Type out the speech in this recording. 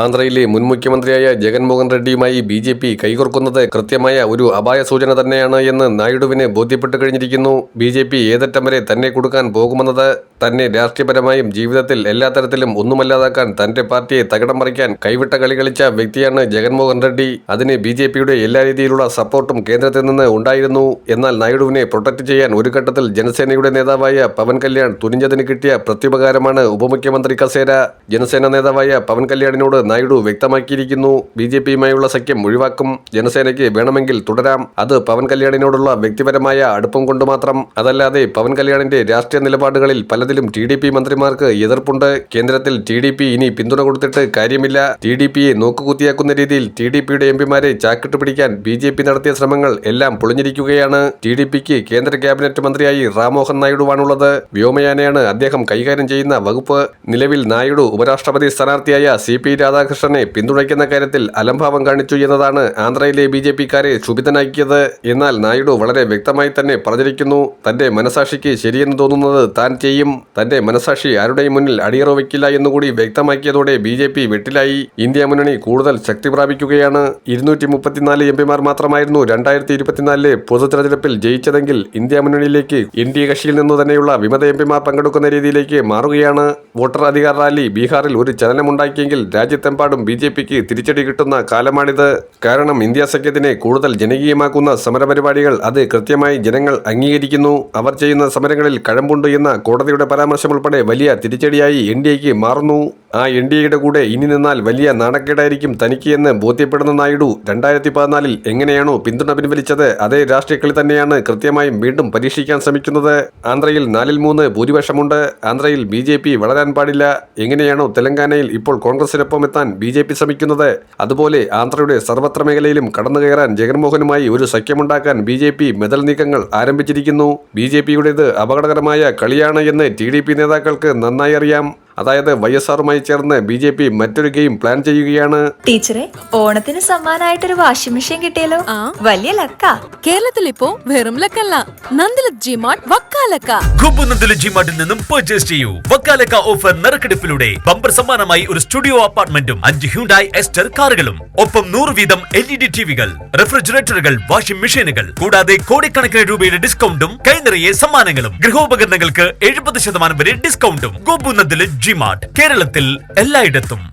ആന്ധ്രയിലെ മുൻ മുഖ്യമന്ത്രിയായ ജഗൻമോഹൻ റെഡ്ഡിയുമായി ബി ജെ പി കൈകോർക്കുന്നത് കൃത്യമായ ഒരു അപായ സൂചന തന്നെയാണ് എന്ന് നായിഡുവിന് ബോധ്യപ്പെട്ടു കഴിഞ്ഞിരിക്കുന്നു. ബി ജെ പി ഏതറ്റം വരെ തന്നെ കൊടുക്കാൻ പോകുമെന്നത് തന്നെ രാഷ്ട്രീയപരമായും ജീവിതത്തിൽ എല്ലാ തരത്തിലും ഒന്നുമല്ലാതാക്കാൻ തന്റെ പാർട്ടിയെ തകിടം മറിക്കാൻ കൈവിട്ട കളി കളിച്ച വ്യക്തിയാണ് ജഗൻമോഹൻ റെഡ്ഡി. അതിന് ബി ജെ പിയുടെ എല്ലാ രീതിയിലുള്ള സപ്പോർട്ടും കേന്ദ്രത്തിൽ നിന്ന് ഉണ്ടായിരുന്നു. എന്നാൽ നായിഡുവിനെ പ്രൊട്ടക്ട് ചെയ്യാൻ ഒരു ഘട്ടത്തിൽ ജനസേനയുടെ നേതാവായ പവൻ കല്യാൺ തുനിഞ്ഞതിന് കിട്ടിയ പ്രത്യുപകാരമാണ് ഉപമുഖ്യമന്ത്രി കസേര. ജനസേന നേതാവായ പവൻ കല്യാണിനോട് നായിഡു വ്യക്തമാക്കിയിരിക്കുന്നു. ബി ജെ പിയുമായുള്ള സഖ്യം ഒഴിവാക്കും ജനസേനയ്ക്ക് വേണമെങ്കിൽ തുടരാം. അത് പവൻ കല്യാണിനോടുള്ള വ്യക്തിപരമായ അടുപ്പം കൊണ്ട് മാത്രം. അതല്ലാതെ പവൻ കല്യാണിന്റെ രാഷ്ട്രീയ നിലപാടുകളിൽ പലതിലും ടി ഡി പി മന്ത്രിമാർക്ക് എതിർപ്പുണ്ട്. കേന്ദ്രത്തിൽ ടി ഡി പി ഇനി പിന്തുണ കൊടുത്തിട്ട് കാര്യമില്ല. ടി ഡി പിയെ നോക്കുകുത്തിയാക്കുന്ന രീതിയിൽ ടി ഡി പിയുടെ എം പിമാരെ ചാക്കിട്ട് പിടിക്കാൻ ബി ജെ പി നടത്തിയ ശ്രമങ്ങൾ എല്ലാം പൊളിഞ്ഞിരിക്കുകയാണ്. ടി ഡി പിക്ക് കേന്ദ്ര ക്യാബിനറ്റ് മന്ത്രിയായി റാംമോഹൻ നായിഡുവാണുള്ളത്. വ്യോമയാനയാണ് അദ്ദേഹം കൈകാര്യം ചെയ്യുന്ന വകുപ്പ്. നിലവിൽ നായിഡു ഉപരാഷ്ട്രപതി സ്ഥാനാർത്ഥിയായ സി പി രാധാകൃഷ്ണനെ പിന്തുണയ്ക്കുന്ന കാര്യത്തിൽ അലംഭാവം കാണിച്ചു എന്നതാണ് ആന്ധ്രയിലെ ബി ജെ പിക്കാരെ ക്ഷുഭിതനാക്കിയത്. എന്നാൽ നായിഡു വളരെ വ്യക്തമായി തന്നെ പറഞ്ഞിരിക്കുന്നു തന്റെ മനസാക്ഷിക്ക് ശരിയെന്ന് തോന്നുന്നത് താൻ ചെയ്യും തന്റെ മനസാക്ഷി ആരുടെയും മുന്നിൽ അടിയറ വയ്ക്കില്ല എന്നുകൂടി വ്യക്തമാക്കിയതോടെ ബി ജെ പി വെട്ടിലായി. ഇന്ത്യ മുന്നണി കൂടുതൽ ശക്തി പ്രാപിക്കുകയാണ്. ഇരുന്നൂറ്റി മുപ്പത്തിനാല് എം പിമാർ മാത്രമായിരുന്നു രണ്ടായിരത്തി ഇരുപത്തിനാലിലെ പൊതു തെരഞ്ഞെടുപ്പിൽ ജയിച്ചതെങ്കിൽ ഇന്ത്യ മുന്നണിയിലേക്ക് എൻ ഡി എ കക്ഷിയിൽ നിന്നു തന്നെയുള്ള വിമത എം പിമാർ പങ്കെടുക്കുന്ന രീതിയിലേക്ക് മാറുകയാണ്. വോട്ടർ അധികാർ റാലി ബീഹാറിൽ ഒരു ചലനമുണ്ടാക്കിയെങ്കിൽ രാജ്യത്തെമ്പാടും ബി ജെ പിക്ക് തിരിച്ചടി കിട്ടുന്ന കാലമാണിത്. കാരണം ഇന്ത്യ സഖ്യത്തിനെ കൂടുതൽ ജനകീയമാക്കുന്ന സമരപരിപാടികൾ അത് കൃത്യമായി ജനങ്ങൾ അംഗീകരിക്കുന്നു. അവർ ചെയ്യുന്ന സമരങ്ങളിൽ കഴമ്പുണ്ട് എന്ന കോടതിയുടെ പരാമർശം ഉൾപ്പെടെ വലിയ തിരിച്ചടിയായി എൻ ഡി എക്ക് മാറുന്നു. ആ എൻ ഡി എയുടെ കൂടെ ഇനി നിന്നാൽ വലിയ നാണക്കേടായിരിക്കും തനിക്ക് എന്ന് ബോധ്യപ്പെടുന്ന നായിഡു രണ്ടായിരത്തി പതിനാലിൽ എങ്ങനെയാണോ പിന്തുണ പിൻവലിച്ചത് അതേ രാഷ്ട്രീയക്കളി തന്നെയാണ് കൃത്യമായും വീണ്ടും പരീക്ഷിക്കാൻ ശ്രമിക്കുന്നത്. ആന്ധ്രയിൽ നാലിൽ മൂന്ന് ഭൂരിപക്ഷമുണ്ട്. ആന്ധ്രയിൽ ബി ജെ പി വളരാൻ പാടില്ല. എങ്ങനെയാണോ തെലങ്കാനയിൽ ഇപ്പോൾ കോൺഗ്രസിനൊപ്പം എത്താൻ ബി ജെ പി ശ്രമിക്കുന്നത്. അതുപോലെ ആന്ധ്രയുടെ സർവത്ര മേഖലയിലും കടന്നു കയറാൻ ജഗൻമോഹനുമായി ഒരു സഖ്യമുണ്ടാക്കാൻ ബി ജെ പി മെതൽ നീക്കങ്ങൾ ആരംഭിച്ചിരിക്കുന്നു. ബി ജെ പിയുടേത് അപകടകരമായ കളിയാണ് എന്ന് ടി ഡി പി നേതാക്കൾക്ക് നന്നായി അറിയാം. അതായത് വൈ എസ് ആറുമായി ചേർന്ന് ബി ജെ പി മറ്റൊരു ഗെയിം പ്ലാൻ ചെയ്യുകയാണ്. ടീച്ചറെ ഓണത്തിന് സമ്മാനമായിട്ടൊരു വാഷിംഗ് മെഷീൻ കിട്ടിയല്ലോ. വലിയ ലക്ക. കേരളത്തിൽ ഇപ്പോ വെറും ലക്കല്ല. നന്ദിലത് ജിമാർട്ട് വക്കാലക്ക കുമ്പുനന്ദിലെ ജിമാർട്ടിൽ നിന്നും പർച്ചേസ് ചെയ്യൂ. വക്കാലക്ക ഓഫർ നറുക്കെടുപ്പിലൂടെ ബമ്പർ സമ്മാനമായി ഒരു സ്റ്റുഡിയോ അപ്പാർട്ട്മെന്റും അഞ്ച് ഹ്യൂണ്ടായി എസ്റ്റർ കാറുകളും. ഒപ്പം നൂറ് വീതം എൽ ഇ ഡി ടിവികൾ റെഫ്രിജറേറ്ററുകൾ വാഷിംഗ് മെഷീനുകൾ കൂടാതെ കോടിക്കണക്കിന് രൂപയുടെ ഡിസ്കൗണ്ടും കൈനിറയെ സമ്മാനങ്ങളും. ഗൃഹോപകരണങ്ങൾക്ക് എഴുപത് ശതമാനം വരെ ഡിസ്കൗണ്ടും ഗോപുനന്ദിലെ ജിമാർട്ട് കേരളത്തിൽ എല്ലായിടത്തും.